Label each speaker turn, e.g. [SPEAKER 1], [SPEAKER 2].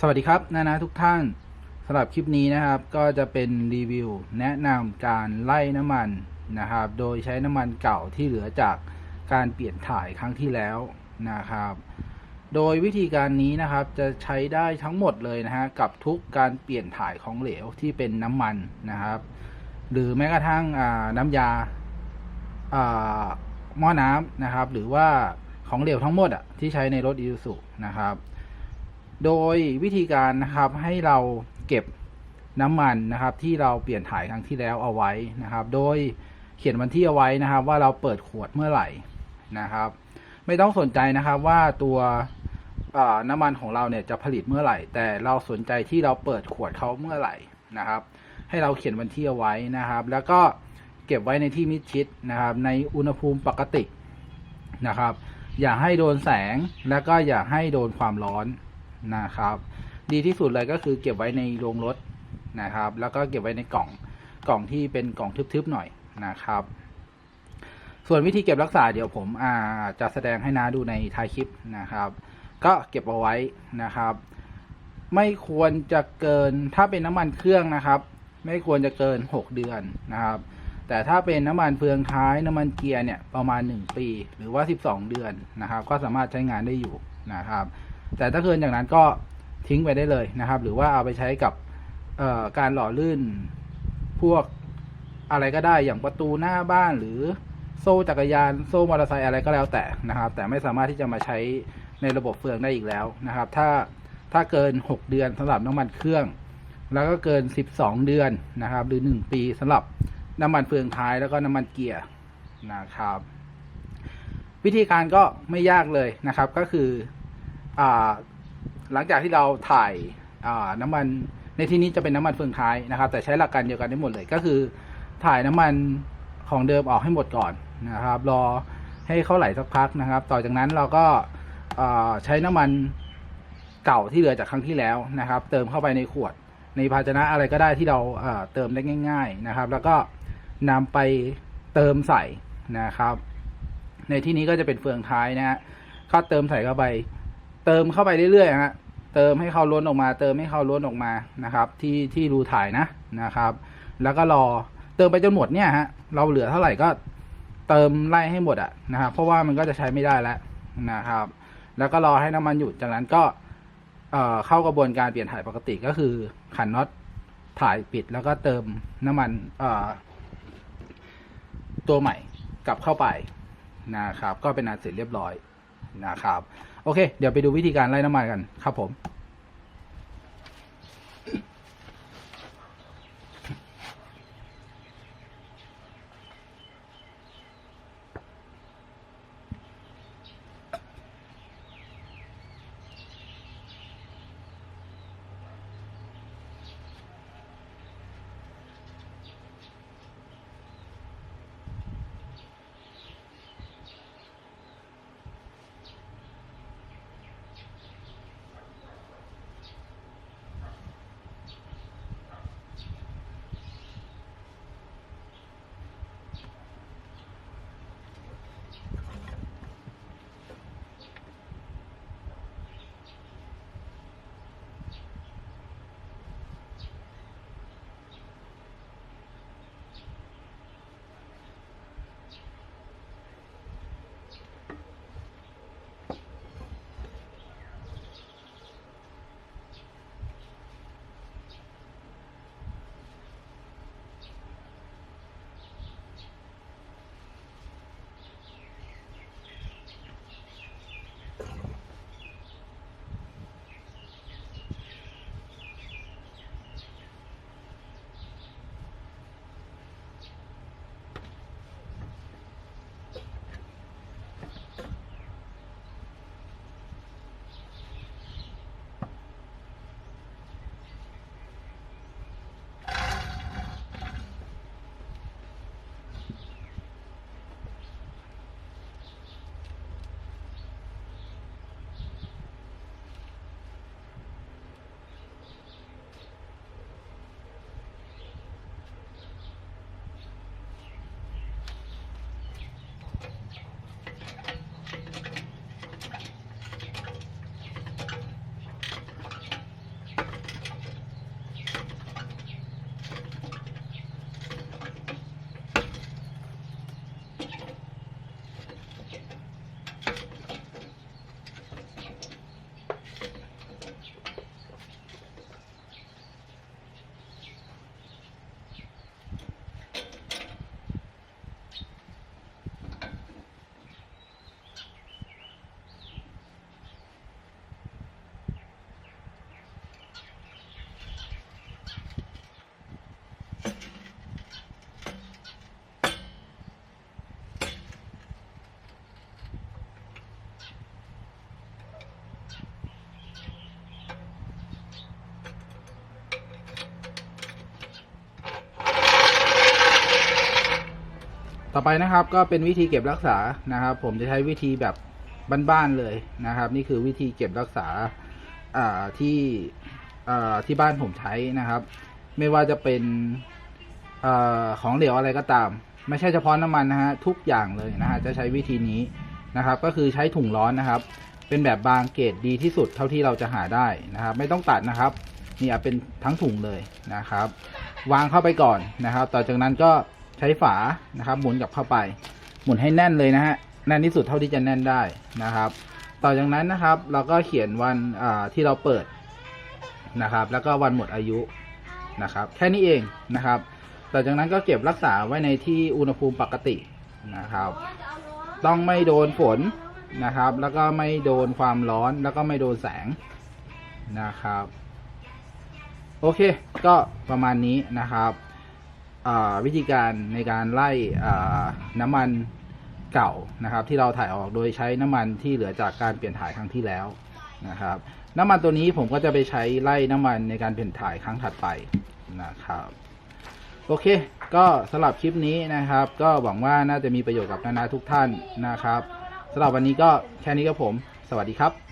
[SPEAKER 1] สวัสดีครับนานาทุกท่านสำหรับคลิปนี้นะครับ ก็จะเป็นรีวิว แนะนำการไล่น้ำมันนะครับ โดยใช้น้ำมันเก่าที่เหลือจากการเปลี่ยนถ่ายครั้งที่แล้วนะครับ โดยวิธีการนี้นะครับจะใช้ได้ทั้งหมดเลยนะฮะกับทุกการเปลี่ยนถ่ายของเหลวที่เป็นน้ำมันนะครับ หรือแม้กระทั่งน้ำยาหม้อน้ำนะครับ หรือว่าของเหลวทั้งหมดอะที่ใช้ในรถอี u ู u นะครับ โดยวิธีการนะครับให้เราเก็บน้ำมันนะครับ ที่เราเปลี่ยนถ่ายครั้งที่แล้วเอาไว้นะครับ โดยเขียนวันที่เอาไว้นะครับ ว่าเราเปิดขวดเมื่อไหร่นะครับ ไม่ต้องสนใจนะครับว่าตัวน้ำมันของเราเนี่ยจะผลิตเมื่อไหร่ แต่เราสนใจที่เราเปิดขวดเขาเมื่อไหร่นะครับ ให้เราเขียนวันที่เอาไว้นะครับ แล้วก็เก็บไว้ในที่มิดชิดนะครับ ในอุณหภูมิปกตินะครับ อย่าให้โดนแสงแล้วก็อย่าให้โดนความร้อน นะครับ ดีที่สุดเลยก็คือเก็บไว้ในโรงรถนะครับ แล้วก็เก็บไว้ในกล่องกล่องที่เป็นกล่องทึบๆหน่อยนะครับ ส่วนวิธีเก็บรักษาเดี๋ยวผมอาจะแสดงให้น้าดูในท้ายคลิปนะครับ ก็เก็บเอาไว้นะครับ ไม่ควรจะเกินถ้าเป็นน้ำมันเครื่องนะครับ ไม่ควรจะเกิน 6 เดือนนะครับแต่ถ้าเป็นน้ำมันเฟืองท้ายน้ำมันเกียร์เนี่ยประมาณ 1 ปี หรือว่า 12 เดือนนะครับ ก็สามารถใช้งานได้อยู่นะครับ แต่ถ้าเกินจากนั้นก็ทิ้งไปได้เลยนะครับ หรือว่าเอาไปใช้กับการหล่อลื่นพวกอะไรก็ได้อย่างประตูหน้าบ้านหรือโซ่จักรยานโซ่มอเตอร์ไซค์อะไรก็แล้วแต่นะครับ แต่ไม่สามารถที่จะมาใช้ในระบบเฟืองได้อีกแล้วนะครับ ถ้าถ้าเกิน 6 เดือนสำหรับน้ำมันเครื่อง แล้วก็เกิน 12 เดือนนะครับ หรือ 1 ปีสำหรับน้ำมันเฟืองท้ายแล้วก็น้ำมันเกียร์นะครับ วิธีการก็ไม่ยากเลยนะครับ ก็คือ หลังจากที่เราถ่ายน้ำมันในที่นี้จะเป็นน้ำมันเฟืองท้ายนะครับ แต่ใช้หลักการเดียวกันได้หมดเลยก็คือ ถ่ายน้ำมันของเดิมออกให้หมดก่อนนะครับ รอให้เขาไหลสักพักนะครับ ต่อจากนั้นเราก็ใช้น้ำมันเก่าที่เหลือจากครั้งที่แล้วนะครับ เติมเข้าไปในขวด ในภาชนะอะไรก็ได้ที่เราเติมได้ง่าย ๆนะครับ แล้วก็นำไปเติมใส่นะครับ ในที่นี้ก็จะเป็นเฟืองท้ายนะฮะก็เติมใส่เข้าไป เติมเข้าไปเรื่อยๆฮะเติมให้เขาล้นออกมา เติมให้เขาล้นออกมานะครับ ที่ที่รูถ่ายนะนะครับ แล้วก็รอเติมไปจนหมดเนี่ยฮะเราเหลือเท่าไหร่ก็เติมไล่ให้หมดอะนะครับเพราะว่ามันก็จะใช้ไม่ได้แล้วนะครับ แล้วก็รอให้น้ำมันหยุดจากนั้นก็เอ่อเข้ากระบวนการเปลี่ยนถ่ายปกติก็คือขันน็อตถ่ายปิดแล้วก็เติมน้ำมันเอ่อตัวใหม่กลับเข้าไปนะครับ ก็เป็นอันเสร็จเรียบร้อย นะครับ โอเค เดี๋ยวไปดูวิธีการไล่น้ำมันกันครับผม ต่อไปนะครับก็เป็นวิธีเก็บรักษานะครับ ผมจะใช้วิธีแบบบ้านๆเลยนะครับ นี่คือวิธีเก็บรักษาที่ที่บ้านผมใช้นะครับ ไม่ว่าจะเป็นอของเหลวอะไรก็ตาม ไม่ใช่เฉพาะน้ำมันนะฮะทุกอย่างเลยนะฮะจะใช้วิธีนี้นะครับ ก็คือใช้ถุงร้อนนะครับ เป็นแบบบางเกรดดีที่สุดเท่าที่เราจะหาได้นะครับ ไม่ต้องตัดนะครับนี่เป็นทั้งถุงเลยนะครับ วางเข้าไปก่อนนะครับ ต่อจากนั้นก็ ใช้ฝานะครับ หมุนกลับเข้าไป หมุนให้แน่นเลยนะฮะแน่นที่สุดเท่าที่จะแน่นได้นะครับ ต่อจากนั้นนะครับ เราก็เขียนวันที่เราเปิดนะครับ แล้วก็วันหมดอายุนะครับ แค่นี้เองนะครับต่อจากนั้นก็เก็บรักษาไว้ในที่อุณหภูมิปกตินะครับ ต้องไม่โดนฝนนะครับ แล้วก็ไม่โดนความร้อนแล้วก็ไม่โดนแสงนะครับ โอเค ก็ประมาณนี้นะครับ วิธีการในการไล่น้ำมันเก่านะครับ ที่เราถ่ายออกโดยใช้น้ำมันที่เหลือจากการเปลี่ยนถ่ายครั้งที่แล้วนะครับ น้ำมันตัวนี้ผมก็จะไปใช้ไล่น้ำมันในการเปลี่ยนถ่ายครั้งถัดไปนะครับ โอเค ก็สำหรับคลิปนี้นะครับ ก็หวังว่าน่าจะมีประโยชน์กับนานาทุกท่านนะครับสำหรับวันนี้ก็แค่นี้ครับผม สวัสดีครับ